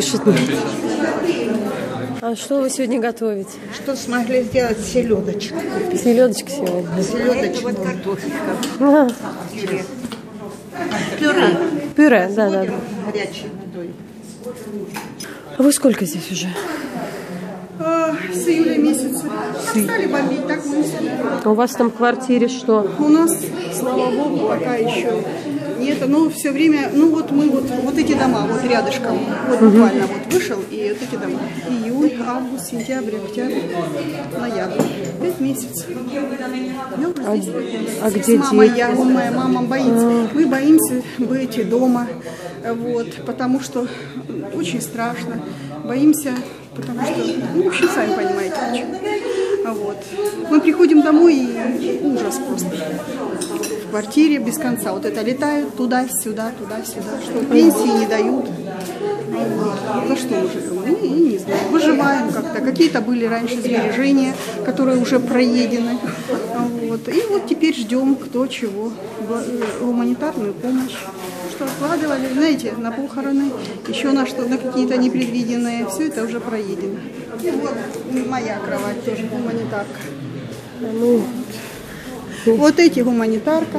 Кушать. А что вы сегодня готовите? Что смогли сделать селедочку? Селедочка сегодня. Селедочку. Вот картошечка. А, Пюре. пюре, да, да. да. Горячей водой. А вы сколько здесь уже? А, С июля месяца. Как стали бомбить, так мы и. А У вас там в квартире что? У нас, слава богу, пока еще нет. Но все время, ну вот мы вот, вот эти дома, вот рядышком, вот буквально вот вышел, и вот эти дома. Июль, август, сентябрь, октябрь, ноябрь. Пять месяцев. Месяцев. а где С мамой я, моя мама боится. Мы боимся быть дома, вот, потому что очень страшно. Боимся, потому что, ну, в общем, сами понимаете, почему. А Вот. Мы приходим домой и ужас просто. Квартире без конца. Вот это летают туда-сюда, туда-сюда, что пенсии не дают. За что мы живем? Не, не знаю. Выживаем как-то. Какие-то были раньше сбережения, которые уже проедены. Вот. И вот теперь ждем кто чего. Э, Гуманитарную помощь. Что откладывали, знаете, на похороны, еще на что, на какие-то непредвиденные. Все это уже проедено. И вот моя кровать тоже гуманитарка. Ну, Вот эти гуманитарка,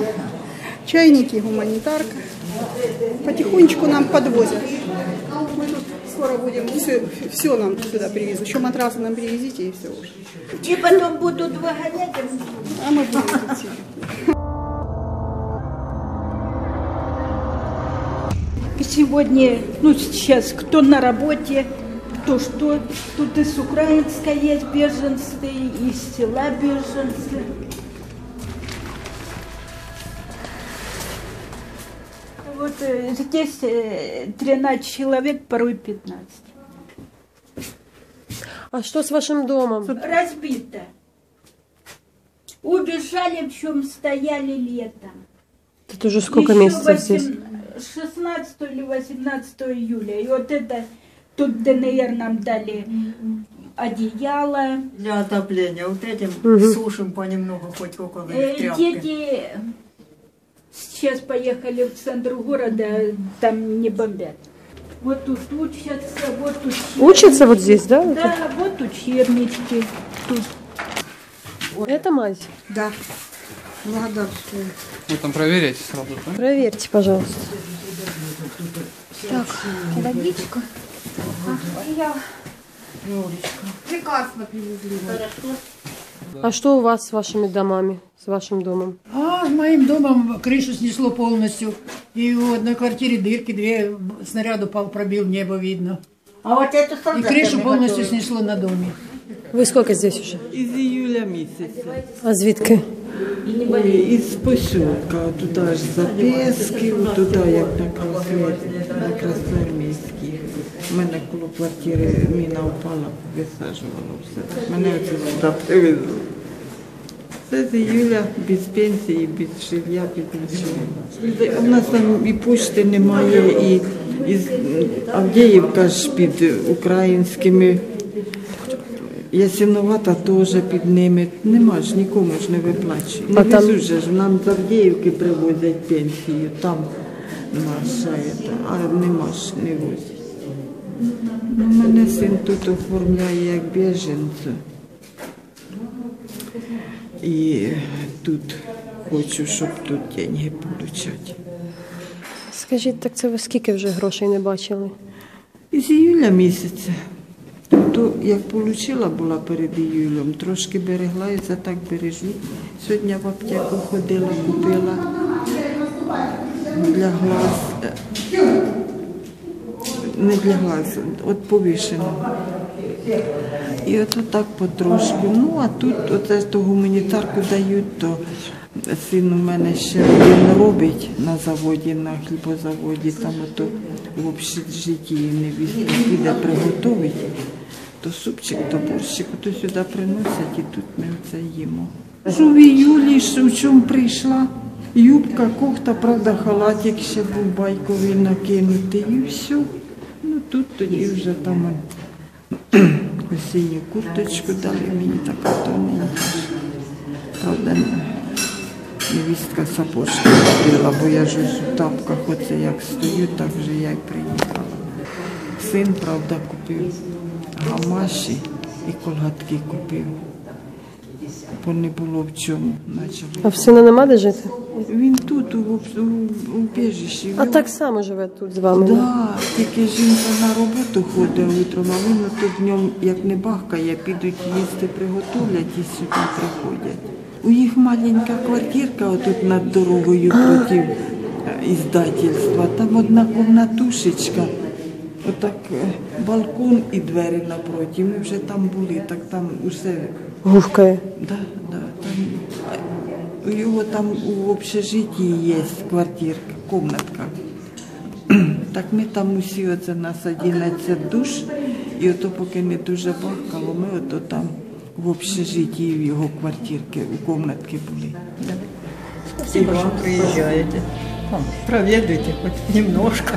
чайники гуманитарка. Потихонечку нам подвозят. Мы тут скоро будем, все, все нам сюда привезут. Еще матрасы нам привезите и все уже. И потом будут выгонять. А мы будем тут сидеть. И сегодня, ну сейчас, кто на работе, кто что, тут из украинска есть беженцы, из села беженцы. Здесь э, 13 человек, порой 15. а что с вашим домом? Разбито. Убежали, в чем стояли летом. Тут уже сколько Еще месяцев здесь? 16 или 18 июля. И вот это, тут ДНР нам дали одеяло. Для отопления. Вот этим сушим понемногу, хоть около Э, тряпки. Дети сейчас поехали в центр города, там не бомбят. Вот тут учатся, вот тут... Учатся вот здесь, да? Да, вот учебнички. Тут Это мать. Да. Благодарствую. Вы там проверяйте сразу, да? Проверьте, пожалуйста. Водичку. Я прекрасно привезли. А что у вас с вашими домами, с вашим домом? А моим домом крышу снесло полностью. И вот на квартире дырки, две снаряд упал, пробил, небо видно. А вот это И солдаты крышу не полностью готовы. снесло на доме. Ви скільки здесь уже? Із июля місяця. А звідки? Ой, із посілка, туди ж за Песків, туди як на Красноар- на Красноармійській. У мене коло квартири міна впала, висаджувала все. Мене оце сюди привезли. Це з іюля без пенсії, без жилья, без нічого. У нас там і пошти немає, і, і Авдіївка ж під українськими. Ясіновата теж під ними. Нема ж нікому ж не виплачує. Не там- везуть же ж, нам з Авдіївки привозять пенсію, там наша, ета, а нема ж, не возять. Ну, мене син тут оформляє як біженця. І тут хочу, щоб тут деньги отримати. Скажіть, так це ви скільки вже грошей не бачили? Із іюля місяця. То як отримала була перед іюлем, трошки берегла і це так бережу. Сьогодні в аптеку ходила, купила для глаз. е, Не для глаз, от повішеного. І от так потрошку. Ну, а тут оце то гуманітарку дають, то син у мене ще один робить на заводі, на хлібозаводі, там ото в общежитті невістка піде приготовить, то супчик, то борщик, то сюди приносять і тут ми оце їмо. Що в іюлі, що в чому прийшла? Юбка, кофта, правда, халатик ще був байковий накинутий і все. Ну тут тоді вже там осінню курточку дали мені така тоненька. Правда, невістка сапожки купила, бо я ж у тапках, оце як стою, так вже я й приїхала. син, правда, купив гамаші і колготки купив. Бо не було в чому. А в сина нема де жити? Він тут, у, у, у убіжищі. А так само живе тут з вами. да? Да, тільки жінка на роботу ходить утром, а він тут днем, як не бахкає, підуть їсти, приготовлять і сюди приходять. У їх маленька квартирка отут над дорогою проти е, іздательства. Там одна комнатушечка, отак е, балкон і двері напроти. Ми вже там були, так там усе Гувкає. Да, да, там, у його там у общежитті є квартирка, комнатка. Так ми там усі, оце нас 11 душ, і ото поки не дуже бахкало, ми ото там в общежитті в його квартирки, у комнатки були. Да. Спасибо, что приезжаете. Проведайте хоть немножко.